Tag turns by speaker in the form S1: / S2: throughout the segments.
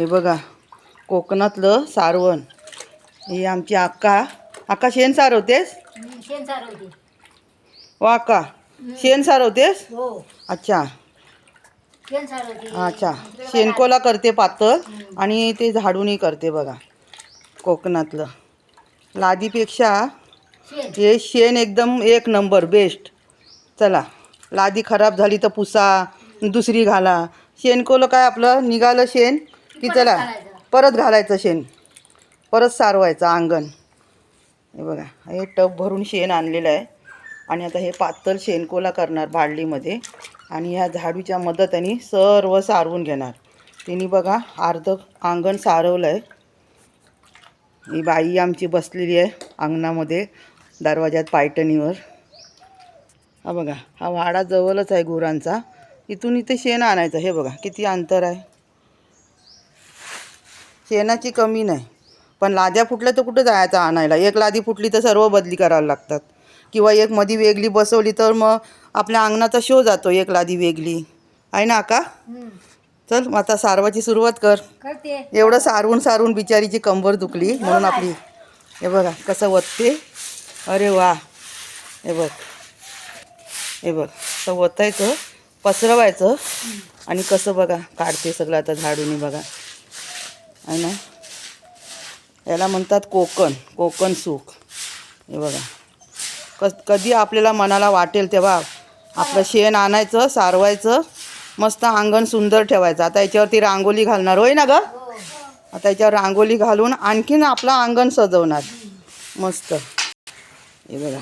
S1: हे बघा कोकणातलं सारवण. ही आमची अक्का अक्का शेण सारवतेस?
S2: शेण सारवते.
S1: व अक्का शेण सारवतेस?
S2: हो.
S1: अच्छा.
S2: शेण सारवते.
S1: अच्छा. शेणकोला करते पातळ आणि ते झाडूनही करते बघा कोकणातलं. लादीपेक्षा हे शेण एकदम एक नंबर बेस्ट चला लादी खराब झाली तर पुसा दुसरी घाला. शेणकोलं काय आपलं? निघालं शेण. की चला. परत घालायचं शेण. परत सारवायचं अंगण. हे बघा हे टब भरून शेण आणलेलं आहे. आणि आता हे पातळ शेणकोला करणार बादलीमध्ये आणि ह्या झाडूच्या मदतीने सर्व सारवून घेणार. तिने बघा अर्ध अंगण सारवलं आहे ही बाई आमची बसलेली आहे अंगणामध्ये दरवाज्यात पायटणीवर. हा बघा हा वाडा जवळच आहे गुरांचा. इथून इथे शेण आणायचं. हे बघा किती अंतर आहे. शेणाची कमी नाही. पण लाद्या फुटल्या तर कुठं जायचं आणायला? एक लादी फुटली तर सर्व बदली करायला लागतात. किंवा एक मधी वेगळी बसवली तर मग आपल्या अंगणाचा शो जातो एक लादी वेगळी. आहे ना का. चल मग आता सारवाची सुरुवात कर. एवढं सारवून सारवून बिचारीची कंबर दुखली म्हणून आपली. हे बघा कसं वतते. अरे वा. हे बघ. हे बघ असं वतायचं पसरवायचं आणि कसं बघा काढते सगळं आता झाडूनी बघा. आहे ना? याला म्हणतात कोकण कोकण सुख. हे बघा. कस कधी आपल्याला मनाला वाटेल तेव्हा आपलं शेण आणायचं सारवायचं मस्त अंगण सुंदर ठेवायचं. आता याच्यावरती रांगोळी घालणार होय ना ग? आता याच्यावर रांगोळी घालून आणखीन आपलं अंगण सजवणार. मस्त. हे बघा.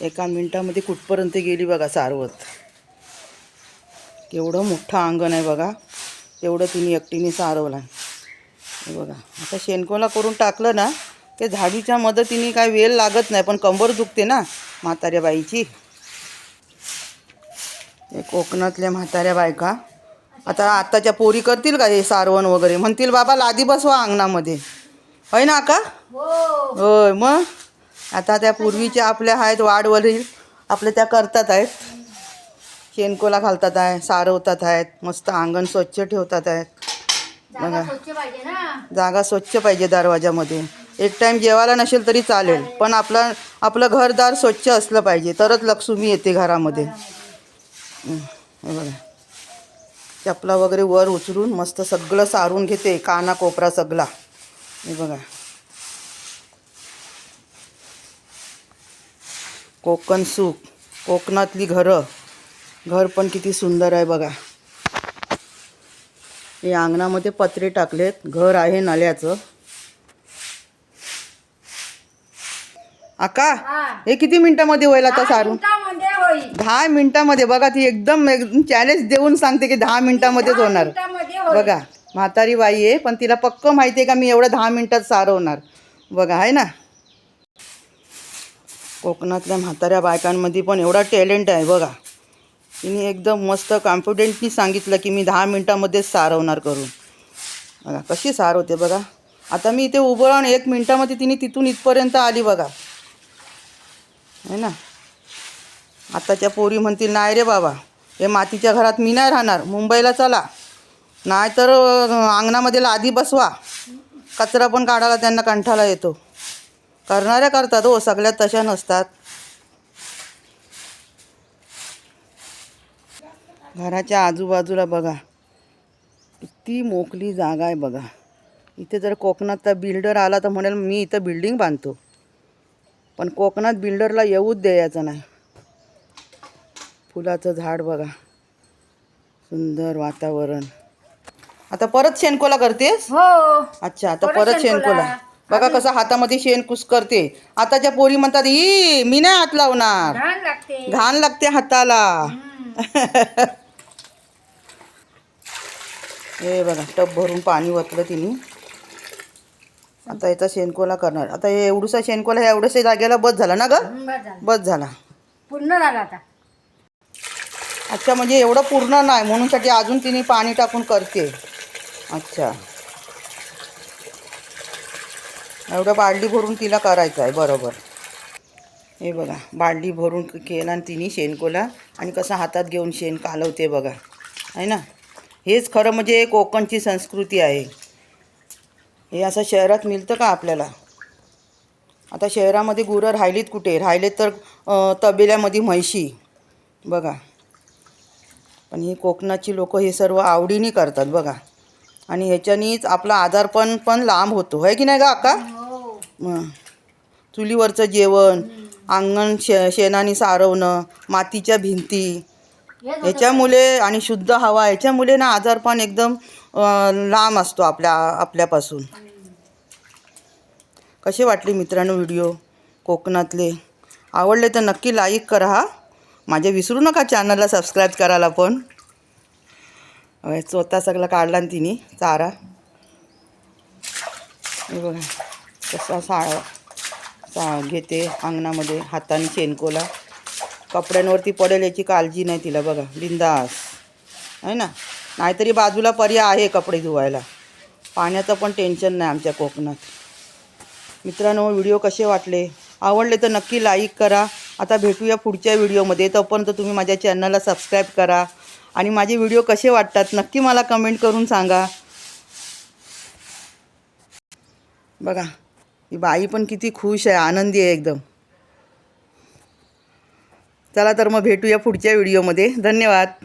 S1: एका मिनटामध्ये कुठपर्यंत गेली बघा सारवत. केवढं मोठं अंगण आहे बघा. तेवढं तिने एकटीने सारवलं. बघा. आता शेणकोला करून टाकलं ना ते झाडीच्या मदतीने काय वेळ लागत नाही पण कंबर दुखते ना म्हाताऱ्या बाईची. हे कोकणातल्या म्हाताऱ्या बायका. आता आत्ताच्या पोरी करतील का हे सारवण वगैरे? म्हणतील बाबा लादी बसवा अंगणामध्ये. होय ना का
S2: हो.
S1: होय मग? आता त्या पूर्वीच्या आपल्या आहेत वाडवरील. आपल्या त्या करतात आहेत. शेणकोला घालतात आहे सारवतात आहेत मस्त अंगण स्वच्छ ठेवतात आहेत. बघा. जागा स्वच्छ पाहिजे दरवाजामध्ये. एक टाईम जेवायला नसेल तरी चालेल पण आपलं आपलं घरदार स्वच्छ असलं पाहिजे. तरच लक्ष्मी येते घरामध्ये. बघा. चपला वगैरे वर उचलून मस्त सगळं सारून घेते काना कोपरा सगळा. हे बघा. कोकण सुख कोकणातली घरं. घर पण किती सुंदर आहे बघा. हे अंगणामध्ये पत्रे टाकलेत. घर आहे नाल्याचं आका
S2: हा
S1: किती मिनिटामध्ये होईल आता
S2: होईल.
S1: दहा मिनिटामध्ये. बघा ती एकदम एकदम चॅलेंज देऊन सांगते की दहा मिनिटामध्येच होणार. बघा म्हातारी बाई आहे पण तिला पक्क माहिती आहे का मी एवढं दहा मिनिटात सारवणार बघा आहे ना? कोकणातल्या म्हाताऱ्या बायकांमध्ये पण एवढा टॅलेंट आहे बघा. तिने एकदम मस्त कॉन्फिडेंटनी सांगितलं की मी दहा मिनटामध्येच सारवणार करून. बघा कशी सारवते बघा. आता मी इथे उभं राहून एक मिनटामध्ये तिने तिथून इथपर्यंत आली बघा. आहे ना? आताच्या पोरी म्हणतील नाही रे बाबा हे मातीच्या घरात मी नाही राहणार. मुंबईला चला. नाहीतर अंगणामध्ये लादी बसवा. कचरा पण काढायला त्यांना कंठाला येतो. करणाऱ्या करतात हो सगळ्यात तशा नसतात. घराच्या आजूबाजूला बघा. किती मोकळी जागा आहे बघा. इथे जर कोकणातला बिल्डर आला तर म्हणेल मी इथं बिल्डिंग बांधतो. पण कोकणात बिल्डरला येऊच द्यायचं नाही. फुलाचं झाड बघा. सुंदर वातावरण. आता परत शेणकोला करतेस?
S2: हो.
S1: अच्छा आता
S2: परत शेणकोला.
S1: बघा कसं हातामध्ये शेण कुस करते आताच्या पोरी म्हणतात ई मी नाही हात लावणार.
S2: घाण लागते.
S1: हाताला. हे बघा टब भरून पाणी वतलं तिने. आता याचा शेणकोला करणार. आता हे एवढूसा शेणकोला ह्या एवढ्याशा जागेला बस झाला ना ग?
S2: बस झालं. पूर्ण झालं आता.
S1: अच्छा म्हणजे एवढं पूर्ण नाही म्हणूनसाठी अजून तिने पाणी टाकून करते. अच्छा. एवढं बादली भरून तिला करायचं आहे बरोबर. हे बघा बादली भरून केला आणि तिने शेणकोला आणि कसं हातात घेऊन शेण कालवते बघा. आहे ना? हेच खरं म्हणजे कोकणची संस्कृती आहे. हे असं शहरात मिळतं का आपल्याला? आता शहरामध्ये गुरं राहिलीत कुठे? राहिलेत तर तबेल्यामध्ये म्हैशी. बघा. पण ही कोकणाची लोक हे सर्व आवडीने करतात बघा. आणि ह्याच्यानीच आपला आजारपण पण लांब होतो. आहे की नाही का अक्का?
S2: हो.
S1: मग चुलीवरचं जेवण अंगण शे शेणाने सारवणं मातीच्या भिंती. ह्याच्यामुळे आणि शुद्ध हवा ह्याच्यामुळे ना आजारपण एकदम लांब असतो आपल्या आपल्यापासून. कसे वाटले मित्रांनो व्हिडिओ? कोकणातले. आवडले तर नक्की लाईक करा. हा माझ्या विसरू नका चॅनलला सबस्क्राईब करायला पण. स्वतः सगळं काढला ना तिने चारा. हे बघा कसा सा घेते अंगणामध्ये हाताने शेणकोला. कपड्यांवरती पडेल याची काळजी नाही तिला बघा बिंदास. आहे ना? नाहीतरी बाजूला पर्याय आहे कपडे धुवायला. पाण्याचं पण टेन्शन नाही आमच्या कोकणात. मित्रांनो व्हिडिओ कसे वाटले? आवडले तर नक्की लाईक करा. आता भेटूया पुढच्या व्हिडिओमध्ये. तोपर्यंत तुम्ही माझ्या चॅनलला सबस्क्राईब करा. आणि माझे व्हिडिओ कसे वाटतात नक्की मला कमेंट करून सांगा. बघा ही बाई पण किती खुश आहे आनंदी आहे एकदम. चला तर मग भेटूया पुढच्या व्हिडिओमध्ये. धन्यवाद.